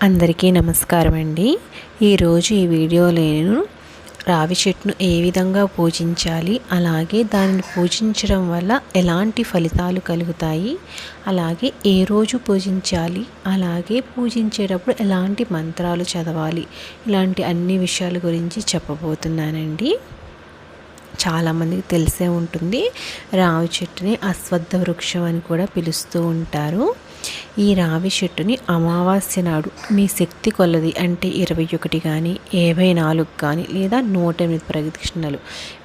అందరికీ నమస్కారం అండి. ఈరోజు ఈ వీడియోలో నేను రావి చెట్టును ఏ విధంగా పూజించాలి అలాగే దానిని పూజించడం వల్ల ఎలాంటి ఫలితాలు కలుగుతాయి అలాగే ఏ రోజు పూజించాలి అలాగే పూజించేటప్పుడు ఎలాంటి మంత్రాలు చదవాలి ఇలాంటి అన్ని విషయాల గురించి చెప్పబోతున్నానండి. చాలామందికి తెలిసే ఉంటుంది రావి చెట్టుని అశ్వత్థ వృక్షం అని కూడా పిలుస్తూ ఉంటారు. ఈ రావి చెట్టుని అమావాస్య నాడు మీ శక్తి కొలది అంటే ఇరవై ఒకటి కానీ యాభై నాలుగు కానీ లేదా నూట ఎనిమిది ప్రదక్షిణలు.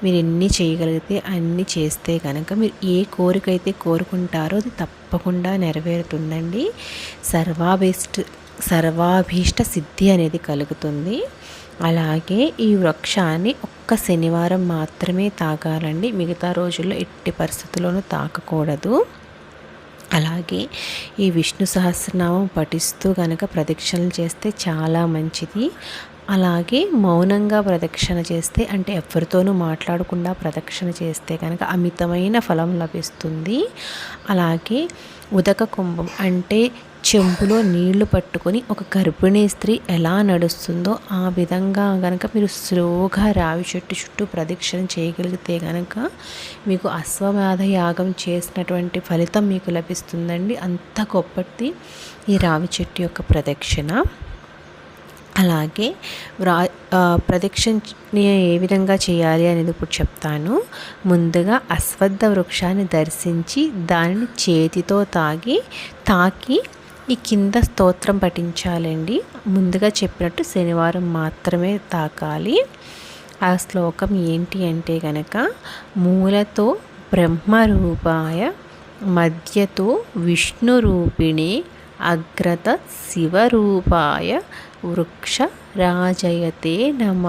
మీరు ఎన్ని చేయగలిగితే అన్ని చేస్తే కనుక మీరు ఏ కోరిక అయితే కోరుకుంటారో అది తప్పకుండా నెరవేరుతుందండి. సర్వాభీష్ట సర్వాభీష్ట సిద్ధి అనేది కలుగుతుంది. అలాగే ఈ వృక్షాన్ని ఒక్క శనివారం మాత్రమే తాగాలండి. మిగతా రోజుల్లో ఎట్టి పరిస్థితుల్లోనూ తాకకూడదు. అలాగే ఈ విష్ణు సహస్రనామం పఠిస్తూ కనుక ప్రదక్షిణలు చేస్తే చాలా మంచిది. అలాగే మౌనంగా ప్రదక్షిణ చేస్తే అంటే ఎవరితోనూ మాట్లాడకుండా ప్రదక్షిణ చేస్తే కనుక అమితమైన ఫలం లభిస్తుంది. అలాగే ఉదక కుంభం అంటే చెంబులో నీళ్ళు పట్టుకొని ఒక గర్భిణీ స్త్రీ ఎలా నడుస్తుందో ఆ విధంగా కనుక మీరు స్లోగా రావి చెట్టు చుట్టూ ప్రదక్షిణ చేయగలిగితే కనుక మీకు అశ్వమేధ యాగం చేసినటువంటి ఫలితం మీకు లభిస్తుందండి. అంత గొప్పది ఈ రావి చెట్టు యొక్క ప్రదక్షిణ. అలాగే రా ప్రదక్షిణ ఏ విధంగా చేయాలి అనేది ఇప్పుడు చెప్తాను. ముందుగా అశ్వద్ధ వృక్షాన్ని దర్శించి దానిని చేతితో తాగి తాకి ఈ కింద స్తోత్రం పఠించాలండి. ముందుగా చెప్పినట్టు శనివారం మాత్రమే తాకాలి. ఆ శ్లోకం ఏంటి అంటే గనక మూలతో బ్రహ్మరూపాయ మధ్యతో విష్ణు రూపిణి అగ్రత శివరూపాయ వృక్ష రాజయతే నమ.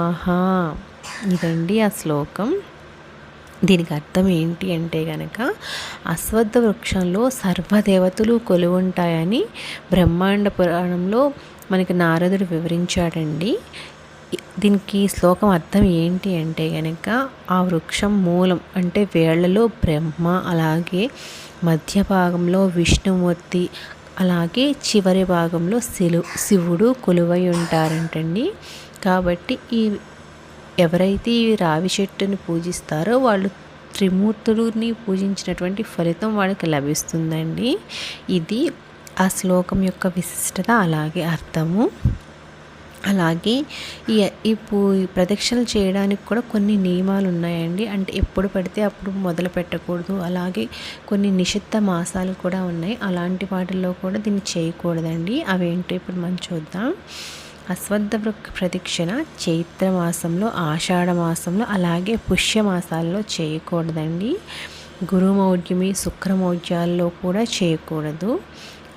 ఇదండి ఆ శ్లోకం. దీనికి అర్థం ఏంటి అంటే కనుక అశ్వత్థ వృక్షంలో సర్వదేవతలు కొలువుంటాయని బ్రహ్మాండ పురాణంలో మనకి నారదుడు వివరించాడండి. దీనికి శ్లోకం అర్థం ఏంటి అంటే కనుక ఆ వృక్షం మూలం అంటే వేళ్ళలో బ్రహ్మ అలాగే మధ్య భాగంలో విష్ణుమూర్తి అలాగే చివరి భాగంలో శిలు శివుడు కొలువై ఉంటారంటండి. కాబట్టి ఈ ఎవరైతే ఈ రావి చెట్టుని పూజిస్తారో వాళ్ళు త్రిమూర్తులని పూజించినటువంటి ఫలితం వాళ్ళకి లభిస్తుందండి. ఇది ఆ శ్లోకం యొక్క విశిష్టత అలాగే అర్థము. అలాగే ఈ ఈ పూ ప్రదక్షిణలు చేయడానికి కూడా కొన్ని నియమాలు ఉన్నాయండి. అంటే ఎప్పుడు పడితే అప్పుడు మొదలు పెట్టకూడదు. అలాగే కొన్ని నిషిద్ధ మాసాలు కూడా ఉన్నాయి. అలాంటి వాటిల్లో కూడా దీన్ని చేయకూడదండి. అవేంటో ఇప్పుడు మనం చూద్దాం. అశ్వద్ధ వృక్ష ప్రదక్షిణ చైత్ర మాసంలో ఆషాఢ మాసంలో అలాగే పుష్యమాసాల్లో చేయకూడదండి. గురుమౌఢ్యమి శుక్రమౌఢ్యాల్లో కూడా చేయకూడదు.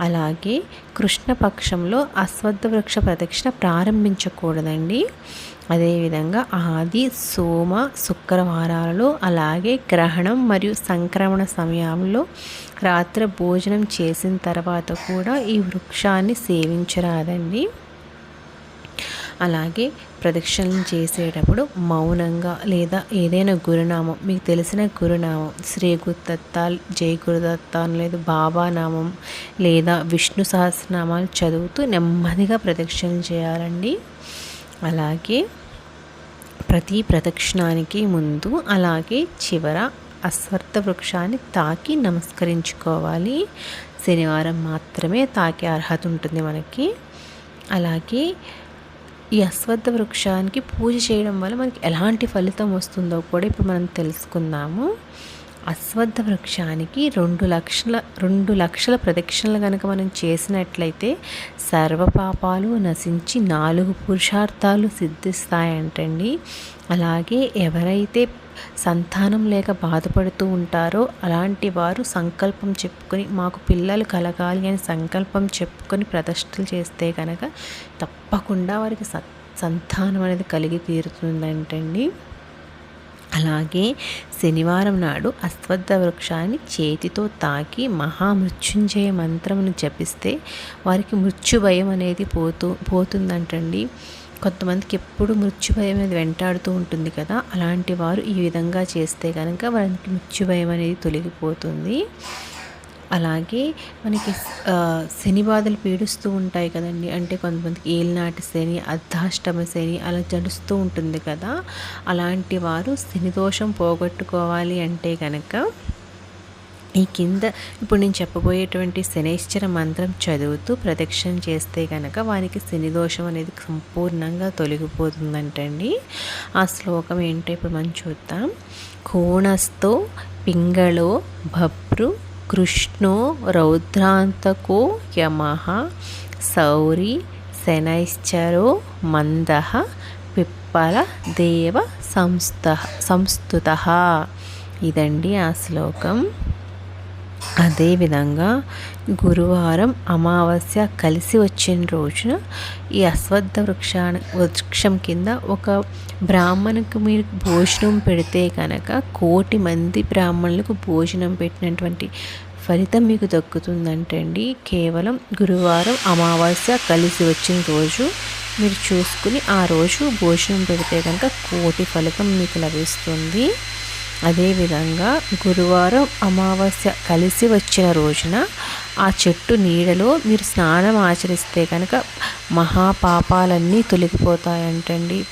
అలాగే కృష్ణపక్షంలో అశ్వద్ధ వృక్ష ప్రదక్షిణ ప్రారంభించకూడదండి. అదేవిధంగా ఆది సోమ శుక్రవారాలలో అలాగే గ్రహణం మరియు సంక్రమణ సమయంలో రాత్రి భోజనం చేసిన తర్వాత కూడా ఈ వృక్షాన్ని సేవించరాదండి. అలాగే ప్రదక్షిణలు చేసేటప్పుడు మౌనంగా లేదా ఏదైనా గురునామం మీకు తెలిసిన గురునామం శ్రీ గురుదత్త జై గురుదత్త లేదా బాబా నామం లేదా విష్ణు సహస్రనామాలు చదువుతూ నెమ్మదిగా ప్రదక్షిణలు చేయాలండి. అలాగే ప్రతి ప్రదక్షిణానికి ముందు అలాగే చివర అశ్వర్థ వృక్షాన్ని తాకి నమస్కరించుకోవాలి. శనివారం మాత్రమే తాకే అర్హత ఉంటుంది మనకి. అలాగే ఈ అశ్వత్థ వృక్షానికి పూజ చేయడం వల్ల మనకి ఎలాంటి ఫలితం వస్తుందో కూడా ఇప్పుడు మనం తెలుసుకుందాము. అశ్వత్థ వృక్షానికి రెండు లక్షల రెండు లక్షల ప్రదక్షిణలు కనుక మనం చేసినట్లయితే సర్వపాపాలు నశించి నాలుగు పురుషార్థాలు సిద్ధిస్తాయంటండి. అలాగే ఎవరైతే సంతానం లేక బాధపడుతూ ఉంటారో అలాంటి వారు సంకల్పం చెప్పుకొని మాకు పిల్లలు కలగాలి అని సంకల్పం చెప్పుకొని ప్రదర్శనలు చేస్తే కనుక తప్పకుండా వారికి సంతానం అనేది కలిగి తీరుతుందంటండి. అలాగే శనివారం నాడు అశ్వత్థ వృక్షాన్ని చేతితో తాకి మహామృత్యుంజయ మంత్రమును జపిస్తే వారికి మృత్యు భయం అనేది పోతూ పోతుందంటండి. కొంతమందికి ఎప్పుడు మృత్యు భయం అనేది వెంటాడుతూ ఉంటుంది కదా అలాంటి వారు ఈ విధంగా చేస్తే కనుక వారికి మృత్యు భయం అనేది తొలగిపోతుంది. అలాగే మనకి శని బాధలు పీడిస్తూ ఉంటాయి కదండి. అంటే కొంతమందికి ఏలినాటి శని అర్ధాష్టమ శని అలా జడుస్తూ ఉంటుంది కదా. అలాంటి వారు శని దోషం పోగొట్టుకోవాలి అంటే కనుక ఈ కింద ఇప్పుడు నేను చెప్పబోయేటువంటి శనైశ్చర మంత్రం చదువుతూ ప్రదక్షిణ చేస్తే కనుక వారికి శని దోషం అనేది సంపూర్ణంగా తొలగిపోతుందంటండి. ఆ శ్లోకం ఏంటో ఇప్పుడు మనం చూద్దాం. కోణస్తో పింగళో భప్రు కృష్ణో రౌద్రాంతకో యమ సౌరి శనైశ్చరో మంద పిప్పల దేవ సంస్థ సంస్థుత. ఇదండి ఆ శ్లోకం. అదేవిధంగా గురువారం అమావాస్య కలిసి వచ్చిన రోజున ఈ అశ్వత్థ వృక్షా వృక్షం కింద ఒక బ్రాహ్మణుకు మీరు భోజనం పెడితే కనుక కోటి మంది బ్రాహ్మణులకు భోజనం పెట్టినటువంటి ఫలితం మీకు దక్కుతుందంటండి కేవలం గురువారం అమావాస్య కలిసి వచ్చిన రోజు మీరు చూసుకుని ఆ రోజు భోజనం పెడితే కనుక కోటి ఫలితం మీకు లభిస్తుంది. అదేవిధంగా గురువారం అమావాస్య కలిసి వచ్చిన రోజున ఆ చెట్టు నీడలో మీరు స్నానం ఆచరిస్తే కనుక మహాపాపాలన్నీ తొలగిపోతాయంటండి.